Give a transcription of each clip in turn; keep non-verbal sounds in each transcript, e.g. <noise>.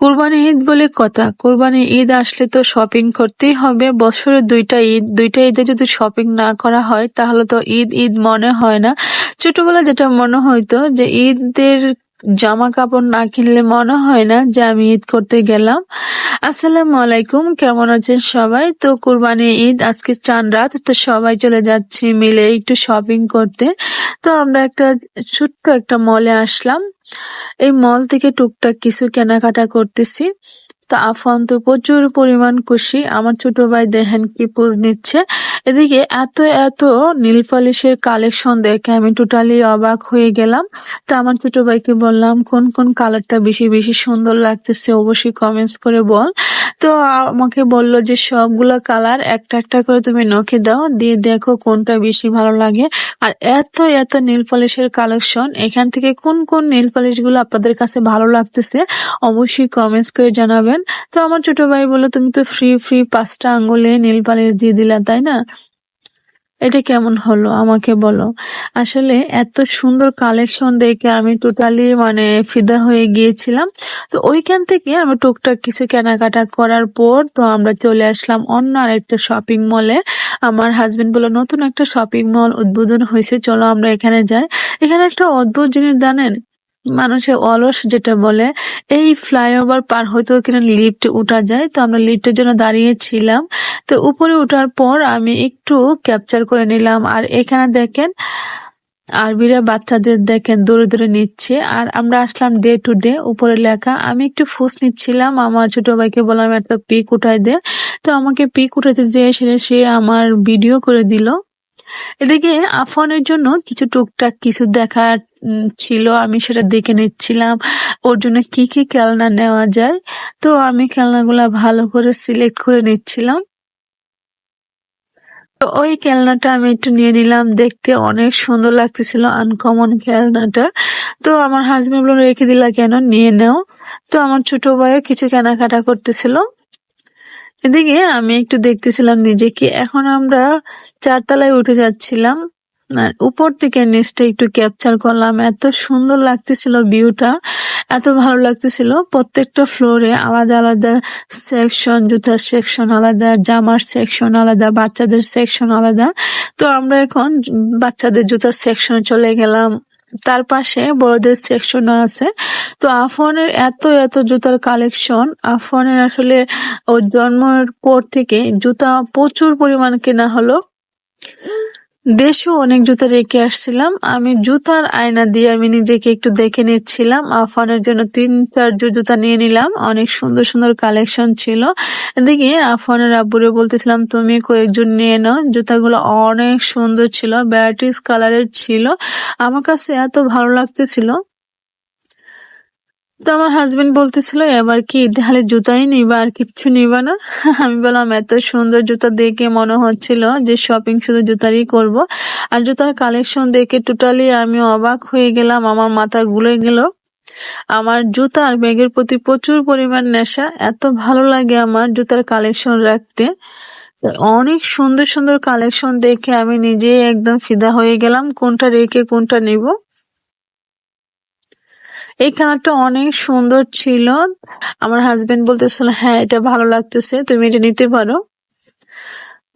কোরবানি ঈদ বলে কথা। কোরবানি ঈদ আসলে তো শপিং করতেই হবে। বছরে দুইটা ঈদ, দুইটা ঈদে যদি শপিং না করা হয়, তাহলে তো ঈদ ঈদ মনে হয় না। ছোটবেলা যেটা মনে হইতো যে ঈদের জামা কাপড় না কিনলে মনে হয় না যে আমি ঈদ করতে গেলাম। আসসালামু আলাইকুম, কেমন আছেন সবাই? তো কুরবানি ঈদ, আজকে চান রাত, তো সবাই চলে যাচ্ছি মিলে একটু শপিং করতে। তো আমরা একটা ছোট্ট একটা মলে আসলাম। এই মল থেকে টুকটাক কিছু কেনাকাটা করতেছি। তো আফান তো প্রচুর পরিমাণ খুশি। আমার ছোট ভাই দেখেন কি পোজ নিচ্ছে। এদিকে এত এত নীল পলিশের কালেকশন দেখে আমি টোটালি অবাক হয়ে গেলাম। তা আমার ছোট ভাইকে বললাম, কোন কোন কালারটা বেশি বেশি সুন্দর লাগতেছে? অবশ্যই কমেন্টস করে বল। তো আমাকে বলল যে সবগুলো কালার একটা একটা করে তুমি নখে দাও, দিয়ে দেখো কোনটা বেশি ভালো লাগে। আর এত এত নীল পলিশের কালেকশন এখান থেকে কোন কোন নীল পলিশগুলো আপনাদের কাছে ভালো লাগতেছে, অবশ্যই কমেন্টস করে জানাবেন। তো আমার ছোট ভাই বলল, তুমি তো ফ্রি ফ্রি পাঁচটা আঙ্গুলে নীল পলিশ দিয়ে দিলা, তাই না? এটা কেমন হলো? আমাকে বলো। আসলে এত সুন্দর কালেকশন দেখে আমি টোটালি মানে ফিদা হয়ে গিয়েছিলাম। তো ওইখান থেকে আমি টুকটাক কিছু কেনাকাটা করার পর তো আমরা চলে আসলাম অন্য আর একটা শপিং মলে আমার হাজবেন্ড বলল, নতুন একটা শপিং মল উদ্বোধন হয়েছে, চলো আমরা এখানে যাই। এখানে একটা অদ্ভুত জিনিস জানেন মানুষের অলস যেটা বলে, এই ফ্লাইওভার পার হয়তো কিনা লিফট উঠা যায়, তো আমরা লিফটের জন্য দাঁড়িয়েছিলাম। তো উপরে ওঠার পর আমি একটু ক্যাপচার করে নিলাম, আর এখানে দেখেন আরবিরা বাচ্চাদের দেখেন দৌড়ে দৌড়ে নিচ্ছে, আর আমরা আসলাম ডে টু ডে উপরে লেখা, আমি একটু ফুস নিচ্ছিলাম, আমার ছোট ভাইকে বললাম, একটা পিক উঠাই দে। তো আমাকে পিক উঠাতে যেয়ে সে আমার ভিডিও করে দিল। এদিকে আফনের জন্য কিছু টুকটাক কিছু দেখার ছিল, আমি সেটা দেখে নিচ্ছিলাম। ওর জন্য কি কি খেলনা নেওয়া যায়? তো আমি খেলনাগুলা ভালো করে সিলেক্ট করে নিচ্ছিলাম। তো ওই খেলনাটা আমি একটু নিয়ে নিলাম। দেখতে অনেক সুন্দর লাগতেছিল আনকমন খেলনাটা। তো আমার হাজবেন্ড বলল, রেখে দিলা কেন? নিয়ে নাও। তো আমার ছোট ভাইও কিছু কেনাকাটা করতেছিল। এদিকে আমি একটু দেখতেছিলাম নিজেকে। এখন আমরা চারতলায় উঠে যাচ্ছিলাম। উপর থেকে নিচটা একটু ক্যাপচার করলাম। এত সুন্দর লাগতেছিল ভিউটা এত ভালো লাগতেছিল। প্রত্যেকটা ফ্লোরে আলাদা আলাদা সেকশন জুতার সেকশন আলাদা, জামার সেকশন আলাদা, বাচ্চাদের সেকশন আলাদা। তো আমরা এখন বাচ্চাদের জুতার সেকশনে চলে গেলাম। তার পাশে বড়দের সেকশনও আছে। তো আফনের এত এত জুতার কালেকশন আফনের আসলে ওর জন্মের পর থেকে জুতা প্রচুর পরিমাণ কেনা হলো। দেশেও অনেক জুতা রেখে আসছিলাম। আমি জুতার আয়না দিয়ে আমি নিজেকে একটু দেখে নিচ্ছিলাম। আফানের জন্য তিন, চার জুতা নিয়ে নিলাম। অনেক সুন্দর সুন্দর কালেকশন ছিল। দেখি আফানের আব্বুরে বলতেছিলাম, তুমি কয়েকজন নিয়ে নাও। জুতাগুলো অনেক সুন্দর ছিল ব্যাটিস কালারের ছিল। আমার কাছে এত ভালো লাগতেছিল। তো আমার হাজবেন্ড বলতেছিল, এবার কি তাহলে জুতাই নিবা আর কিচ্ছু নিবা না? <laughs> আমি বললাম, এত সুন্দর জুতা দেখে মনে হচ্ছিল যে শপিং শুধু জুতারই করব। আর জুতার কালেকশন দেখে টোটালি আমি অবাক হয়ে গেলাম, আমার মাথা গুলে গেল। আমার জুতা আর ব্যাগের প্রতি প্রচুর পরিমাণ নেশা, এত ভালো লাগে আমার জুতার কালেকশন রাখতে। অনেক সুন্দর সুন্দর কালেকশন দেখে আমি নিজেই একদম ফিদা হয়ে গেলাম, কোনটা রেখে কোনটা নিব। এই কালারটা অনেক সুন্দর ছিল। আমার হাজবেন্ড বলতেছিল হ্যাঁ এটা ভালো লাগতেছে, তুমি এটা নিতে পারো।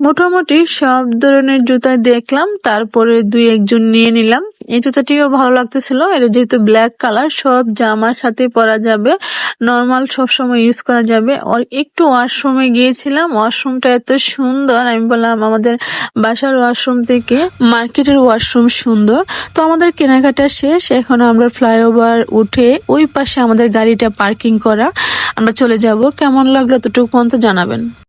মোটামুটি সব ধরনের জুতা দেখলাম, তারপরে দুই একজন নিয়ে নিলাম। এই জুতাটিও ভালো লাগতেছিল এটা যেহেতু ব্ল্যাক কালার সব জামার সাথে পরা যাবে। নর্মাল সব সময় ইউজ করা যাবে। আর একটু ওয়াশরুমে গিয়েছিলাম ওয়াশরুমটা এত সুন্দর, আমি বললাম আমাদের বাসার ওয়াশরুম থেকে মার্কেটের ওয়াশরুম সুন্দর। তো আমাদের কেনাকাটা শেষ এখন আমরা ফ্লাইওভার উঠে ওই পাশে আমাদের গাড়িটা পার্কিং করা। আমরা চলে যাব, কেমন লাগল ততটুকু পর্যন্ত জানাবেন।